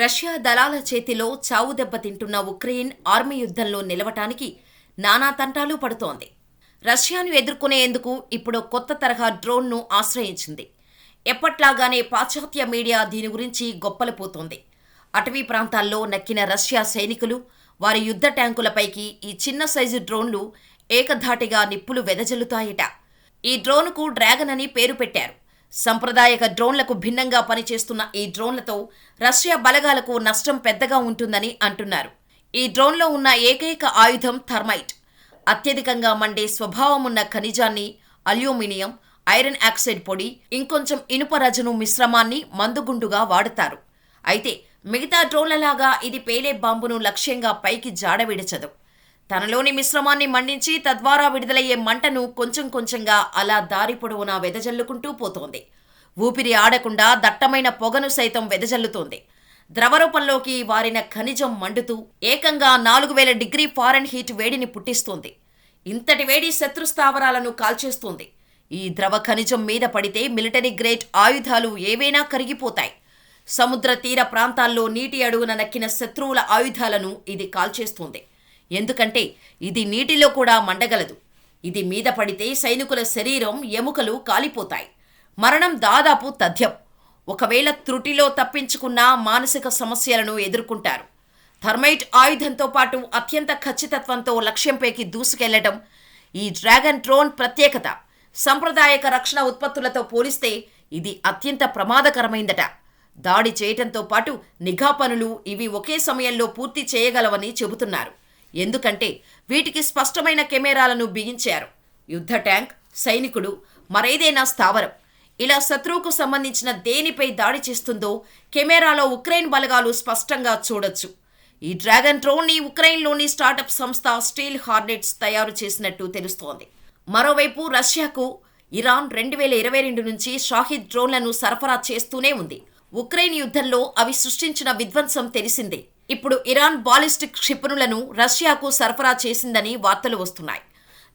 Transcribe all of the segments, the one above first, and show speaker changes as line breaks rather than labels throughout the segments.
Russia దళాల చేతిలో చావు దెబ్బతింటున్న ఉక్రెయిన్ ఆర్మీ యుద్ధంలో నిలవటానికి నానా తంటాలు పడుతోంది. రష్యాను ఎదుర్కొనేందుకు ఇప్పుడు కొత్త తరహా డ్రోన్ను ఆశ్రయించింది. ఎప్పట్లాగానే పాశ్చాత్య మీడియా దీని గురించి గొప్పలపోతోంది. అటవీ ప్రాంతాల్లో నక్కిన రష్యా సైనికులు వారి యుద్ధ ట్యాంకులపైకి ఈ చిన్న సైజు డ్రోన్లు ఏకధాటిగా నిప్పులు వెదజల్లుతాయట. ఈ డ్రోన్కు డ్రాగన్ అని పేరు పెట్టారు. సంప్రదాయక డ్రోన్లకు భిన్నంగా పనిచేస్తున్న ఈ డ్రోన్లతో రష్యా బలగాలకు నష్టం పెద్దగా ఉంటుందని అంటున్నారు. ఈ డ్రోన్లో ఉన్న ఏకైక ఆయుధం థర్మైట్. అత్యధికంగా మండే స్వభావమున్న ఖనిజాన్ని అల్యూమినియం ఐరన్ ఆక్సైడ్ పొడి ఇంకొంచెం ఇనుప రజను మిశ్రమాన్ని మందుగుండుగా వాడతారు. అయితే మిగతా డ్రోన్లలాగా ఇది పేలే బాంబును లక్ష్యంగా పైకి జాడవిడచదు. తనలోని మిశ్రమాన్ని మండించి తద్వారా విడుదలయ్యే మంటను కొంచెం కొంచెంగా అలా దారి పొడవునా వెదజల్లుకుంటూ పోతోంది. ఊపిరి ఆడకుండా దట్టమైన పొగను సైతం వెదజల్లుతోంది. ద్రవరూపంలోకి వారిన ఖనిజం మండుతూ ఏకంగా నాలుగు వేల డిగ్రీ ఫారెన్ హీట్ వేడిని పుట్టిస్తోంది. ఇంతటి వేడి శత్రు స్థావరాలను కాల్చేస్తోంది. ఈ ద్రవ ఖనిజం మీద పడితే మిలిటరీ గ్రేట్ ఆయుధాలు ఏవైనా కరిగిపోతాయి. సముద్ర తీర ప్రాంతాల్లో నీటి అడుగున నక్కిన శత్రువుల ఆయుధాలను ఇది కాల్చేస్తుంది. ఎందుకంటే ఇది నీటిలో కూడా మండగలదు. ఇది మీద పడితే సైనికుల శరీరం ఎముకలు కాలిపోతాయి. మరణం దాదాపు తథ్యం. ఒకవేళ త్రుటిలో తప్పించుకున్న మానసిక సమస్యలను ఎదుర్కొంటారు. థర్మైట్ ఆయుధంతో పాటు అత్యంత ఖచ్చితత్వంతో లక్ష్యంపైకి దూసుకెళ్ళడం ఈ డ్రాగన్ డ్రోన్ ప్రత్యేకత. సంప్రదాయక రక్షణ ఉత్పత్తులతో పోలిస్తే ఇది అత్యంత ప్రమాదకరమైందట. దాడి చేయటంతో పాటు నిఘా పనులు ఇవి ఒకే సమయంలో పూర్తి చేయగలవని చెబుతున్నారు. ఎందుకంటే వీటికి స్పష్టమైన కెమెరాలను బిగించారు. యుద్ధ ట్యాంక్ సైనికుడు మరేదైనా స్థావరం. ఇలా శత్రువుకు సంబంధించిన దేనిపై దాడి చేస్తుందో కెమెరాలో ఉక్రెయిన్ బలగాలు స్పష్టంగా చూడొచ్చు. ఈ డ్రాగన్ డ్రోన్ని ఉక్రెయిన్లోని స్టార్టప్ సంస్థ స్టీల్ హార్నెట్స్ తయారు చేసినట్టు తెలుస్తోంది. మరోవైపు రష్యాకు ఇరాన్ రెండు వేల ఇరవై రెండు నుంచి షాహిద్ డ్రోన్లను సరఫరా చేస్తూనే ఉంది. ఉక్రెయిన్ యుద్ధంలో అవి సృష్టించిన విధ్వంసం తెలిసిందే. ఇప్పుడు ఇరాన్ బాలిస్టిక్ క్షిపణులను రష్యాకు సరఫరా చేసిందని వార్తలు వస్తున్నాయి.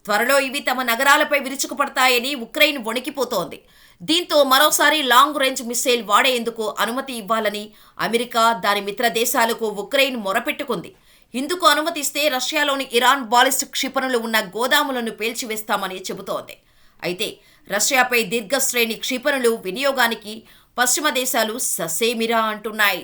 త్వరలో ఇవి తమ నగరాలపై విరుచుకుపడతాయని ఉక్రెయిన్ వణికిపోతోంది. దీంతో మరోసారి లాంగ్ రేంజ్ మిస్సైల్ వాడేందుకు అనుమతి ఇవ్వాలని అమెరికా దాని మిత్ర దేశాలకు ఉక్రెయిన్ మొరపెట్టుకుంది. ఇందుకు అనుమతిస్తే రష్యాలోని ఇరాన్ బాలిస్టిక్ క్షిపణులు ఉన్న గోదాములను పేల్చివేస్తామని చెబుతోంది. అయితే రష్యాపై దీర్ఘశ్రేణి క్షిపణులు వినియోగానికి పశ్చిమ దేశాలు ససేమిరా అంటున్నాయి.